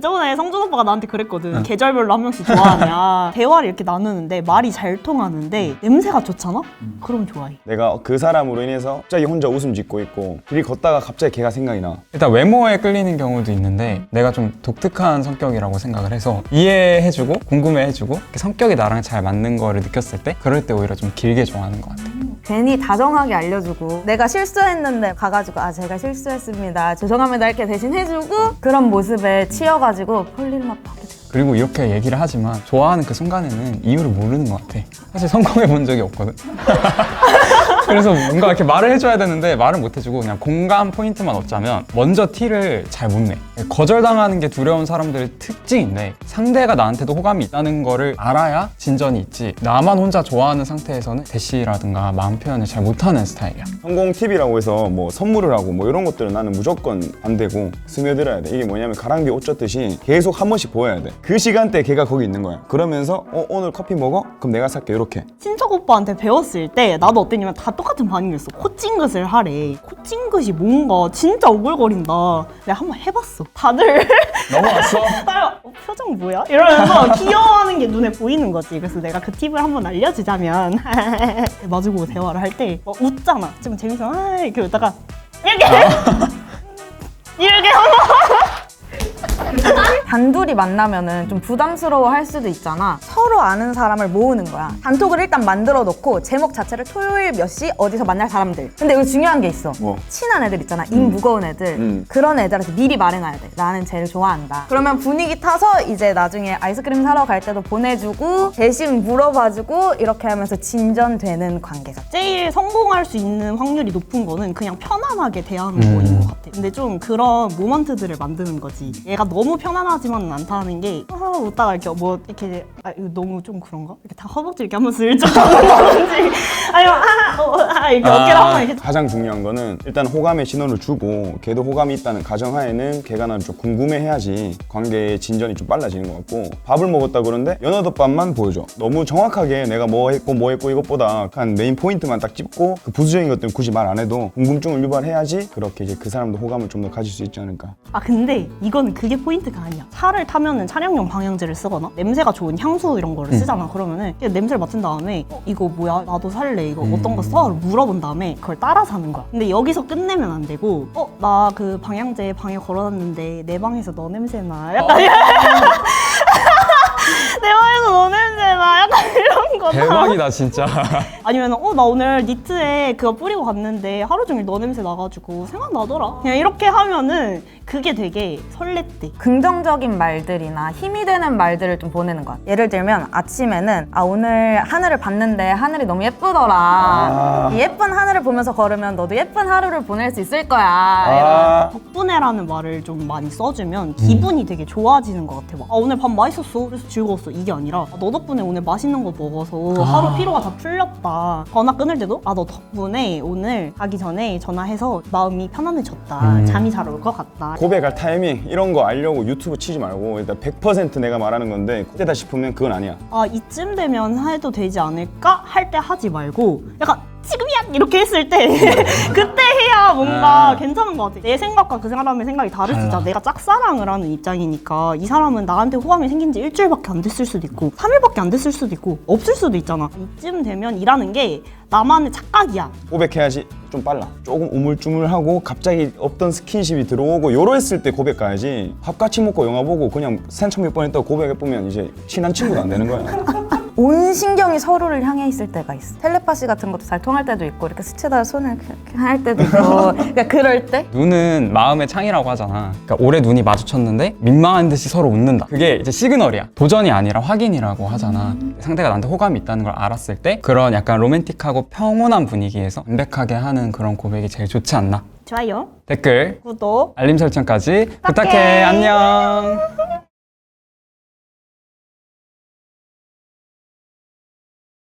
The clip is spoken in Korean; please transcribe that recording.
저번에 성준 오빠가 나한테 그랬거든. 계절별로 한 명씩 좋아하냐. 대화를 이렇게 나누는데 말이 잘 통하는데 냄새가 좋잖아? 그럼 좋아해. 내가 그 사람으로 인해서 갑자기 혼자 웃음 짓고 있고 길 걷다가 갑자기 걔가 생각이 나. 일단 외모에 끌리는 경우도 있는데 내가 좀 독특한 성격이라고 생각을 해서 이해해주고 궁금해해주고 이렇게 성격이 나랑 잘 맞는 거를 느꼈을 때 그럴 때 오히려 좀 길게 좋아하는 것 같아. 괜히 다정하게 알려주고 내가 실수했는데 가가지고 아 제가 실수했습니다 죄송합니다 이렇게 대신 해주고 그런 모습에 치여가지고 폴리막 하게 돼. 그리고 이렇게 얘기를 하지만 좋아하는 그 순간에는 이유를 모르는 것 같아. 사실 성공해 본 적이 없거든. 그래서 뭔가 이렇게 말을 해줘야 되는데 말을 못 해주고 그냥 공감 포인트만 얻자면 먼저 티를 잘 못 내. 거절당하는 게 두려운 사람들의 특징인데 상대가 나한테도 호감이 있다는 거를 알아야 진전이 있지. 나만 혼자 좋아하는 상태에서는 대시라든가 마음 표현을 잘 못하는 스타일이야. 성공 팁이라고 해서 뭐 선물을 하고 뭐 이런 것들은 나는 무조건 안 되고 스며들어야 돼. 이게 뭐냐면 가랑비 옷 젖듯이 계속 한 번씩 보여야 돼. 그 시간대 걔가 거기 있는 거야. 그러면서 어 오늘 커피 먹어? 그럼 내가 살게 이렇게. 친척 오빠한테 배웠을 때 나도 어땠냐면 다 똑같은 반응이었어. 코찡긋을 하래. 코찡긋이 뭔가 진짜 오글거린다. 내가 한번 해봤어. 다들 넘어왔어? 따라 어, 표정 뭐야? 이러면서 귀여워하는 게 눈에 보이는 거지. 그래서 내가 그 팁을 한번 알려주자면 마주보고 대화를 할 때 웃잖아. 좀 재밌어. 아, 이렇게 웃다가 이렇게 이렇게 단둘이 만나면은 좀 부담스러워 할 수도 있잖아 서로 아는 사람을 모으는 거야 단톡을 일단 만들어 놓고 제목 자체를 토요일 몇 시 어디서 만날 사람들 근데 여기 중요한 게 있어 뭐? 친한 애들 있잖아 입 무거운 애들 음. 그런 애들한테 미리 말해놔야 돼 나는 쟤를 좋아한다 그러면 분위기 타서 이제 나중에 아이스크림 사러 갈 때도 보내주고 대신 물어봐주고 이렇게 하면서 진전되는 관계가 제일 성공할 수 있는 확률이 높은 거는 그냥 편안하게 대하는 음. 거인 것 같아. 근데 좀 그런 모먼트들을 만드는 거지. 얘가 너무 편안하지 만은 않다는 게 아, 웃다가 이렇게 뭐 이렇게 아, 이거 너무 좀 그런가? 이렇게 다 허벅지 이렇게 한번 슬쩍 하는지 아니면 아, 어, 아 이렇게 아. 어깨를 한번 이렇게 가장 중요한 거는 일단 호감의 신호를 주고 걔도 호감이 있다는 가정하에는 걔가 나를 좀 궁금해해야지 관계의 진전이 좀 빨라지는 것 같고 밥을 먹었다 그러는데 연어덮밥만 보여줘 너무 정확하게 내가 뭐 했고 뭐 했고 이것보다 한 메인 포인트만 딱 찝고 그 부수적인 것들은 굳이 말 안 해도 궁금증을 유발해야지 그렇게 이제 그 사람도 호감을 좀 더 가질 수 있지 않을까 아 근데 이거는 그게 포인트가 아니야 차를 타면은 차량용 방향제를 쓰거나 냄새가 좋은 향수 이런 거를 쓰잖아. 그러면은 그냥 냄새를 맡은 다음에 어, 이거 뭐야? 나도 살래. 이거 어떤 거 써? 물어본 다음에 그걸 따라 사는 거야. 근데 여기서 끝내면 안 되고 어 나 그 방향제 방에 걸어놨는데 내 방에서 너 냄새 나? 약간 내 방에서 너 냄새 나? 약간 이런 거나 대박이다 진짜. 아니면 어 나 오늘 니트에 그거 뿌리고 갔는데 하루 종일 너 냄새 나가지고 생각나더라 그냥 이렇게 하면은 그게 되게 설렜대 긍정적인 말들이나 힘이 되는 말들을 좀 보내는 거야. 예를 들면 아침에는 아 오늘 하늘을 봤는데 하늘이 너무 예쁘더라. 이 예쁜 하늘을 보면서 걸으면 너도 예쁜 하루를 보낼 수 있을 거야. 이런. 아 덕분에라는 말을 좀 많이 써주면 기분이 되게 좋아지는 것 같아. 막, 아, 오늘 밥 맛있었어. 그래서 즐거웠어. 이게 아니라 아, 너 덕분에 오늘 맛있는 거 먹어서 하루 피로가 다 풀렸다. 전화 끊을 때도 아 너 덕분에 오늘 가기 전에 전화해서 마음이 편안해졌다. 잠이 잘 올 것 같다. 고백할 타이밍 이런 거 알려고 유튜브 치지 말고 일단 100% 내가 말하는 건데 그때다 싶으면 그건 아니야 아 이쯤 되면 해도 되지 않을까 할 때 하지 말고 약간 지금이야 이렇게 했을 때 그때 해야 뭔가 아. 괜찮은 것 같아. 내 생각과 그 사람의 생각이 다를 수 있잖아. 내가 짝사랑을 하는 입장이니까 이 사람은 나한테 호감이 생긴 지 일주일밖에 안 됐을 수도 있고 3일밖에 안 됐을 수도 있고 없을 수도 있잖아. 이쯤 되면 이라는 게 나만의 착각이야. 고백해야지 좀 빨라. 조금 우물쭈물하고 갑자기 없던 스킨십이 들어오고 요랬을 때 고백 가야지. 밥 같이 먹고 영화 보고 그냥 산책 몇번 했다고 고백해 보면 이제 친한 친구가 안 되는 거야 온 신경이 서로를 향해 있을 때가 있어. 텔레파시 같은 것도 잘 통할 때도 있고 이렇게 스치다가 손을 이렇게 할 때도 있고. 그러니까 그럴 때 눈은 마음의 창이라고 하잖아. 그러니까 올해 눈이 마주쳤는데 민망한 듯이 서로 웃는다. 그게 이제 시그널이야. 도전이 아니라 확인이라고 하잖아. 상대가 나한테 호감이 있다는 걸 알았을 때 그런 약간 로맨틱하고 평온한 분위기에서 담백하게 하는 그런 고백이 제일 좋지 않나. 좋아요 댓글, 구독 알림 설정까지 부탁해. 부탁해. 안녕.